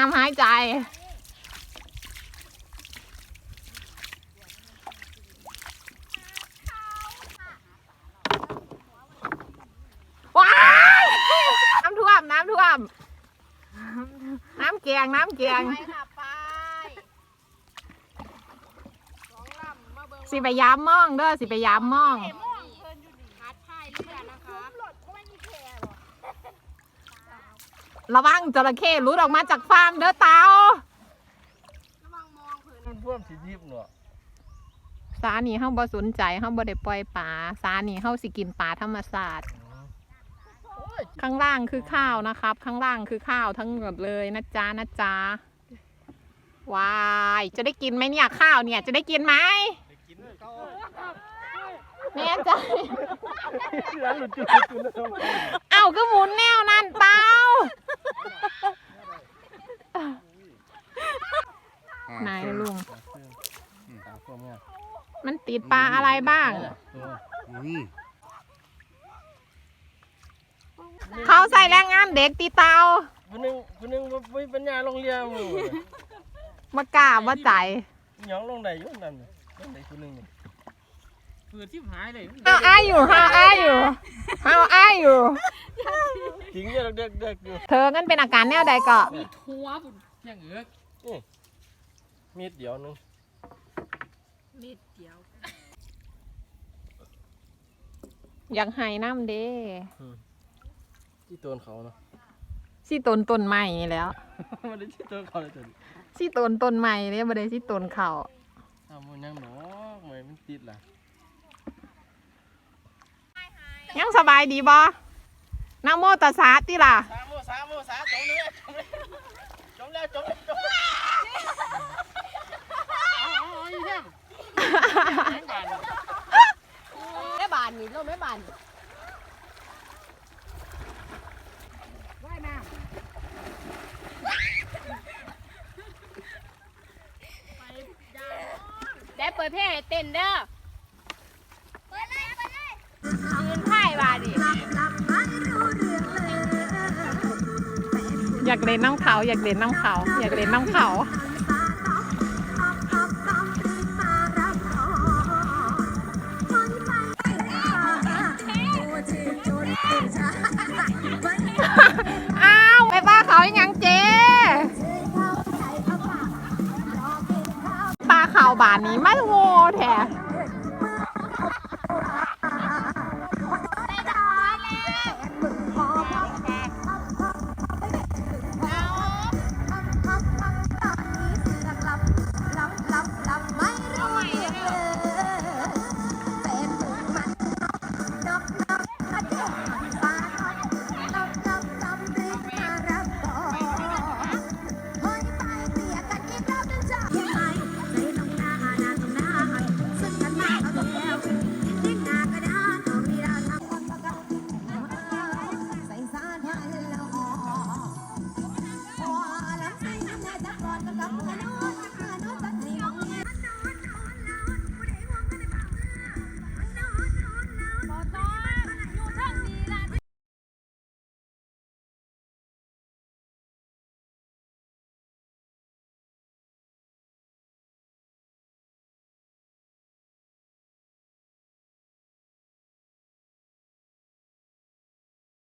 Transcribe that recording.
ห้ามหายใจ ว้าย น้ำท่วม น้ำท่วม น้ำเกียง น้ำเกียง ไปค่ะไปสองลำมาเบิ่งสิไปย้ำม่องเด้อ สิไปย้ำม่องเอ็มองเพิ่นอยู่นี่หาดพายเรือนะคะรถก็ไม่มีแพหรอก ระวังจระเข้หลุดออกมาจากฟาร์มเด้อเตาระวังมองเพิ่นมันพ่วมสียิบเนาะสานี่เฮาบ่สนใจเฮาบ่ได้ปล่อยปลาสานี่เฮาสิกินปลาธรรมชาติข้างล่างคือข้าวนะครับ ข้างล่างคือข้าวทั้งหมดเลยนะจ๊ะนะจ๊ะว้ายจะได้กินไหมเนี่ยข้าวเนี่ยจะได้กินไหมกินเลยเขาแน่ใจแล้วหลุดจุดจุดแล้วเอ้าก็หมุนแนวนั่นเตา ไหนลุงตาพ่วมเนี่ยมันติดปลาอะไรบ้างอืมเขาใส่แรงงานเด็กตีเตาคนหนึงคนหนึงบ่มีปัญญาลงเรียนมึงมากล้าว่าใจหยองลงได้อยู่นั่นน่ะลงได้คนหนึงนี่ฝืดที่หายเลยห้าวอ้ายอยู่ห้าวอ้ายอยู่ห้าวอ้ายอยู่ ทิ้งเยอะเด็กเด็กอยู่เธองั้นเป็นอาการแนวใดก็มีทัวบุญแย่งเอือกมีดเดียวหนึงนิดเดียว อยากให้น้ำเด้ที่ตัวเขาเนาะสิตนต้นใหม่นี่แหล้วมันได้ที่ตัวเขาเลยตัวนี้สิตนต้นใหม่เนี่ยบ่ได้สิตนเขาทำมันยังหนอกไม่มันติดล่ะยังสบายดีบ่ นะโมตัสสะติล่ะ สามโมสามโมสามจมเลยจมแล้วจมแล้วจมแล้วเอาเอาเอาอีแย่งแย่งกันแม่บานนี่เราแม่บานว่ายน้ำได้เปิดเพลงให้เต้นเด้อเปิดเลยเปิดเลยยืนไพ่บาดิ อยากเล่นน้ำเขาอยากเล่นน้ำเขาอยากเล่นน้ำเขาอ้าวไปป้าเขาอีหยังเจปลาเขาบานนี้มันโง่แท้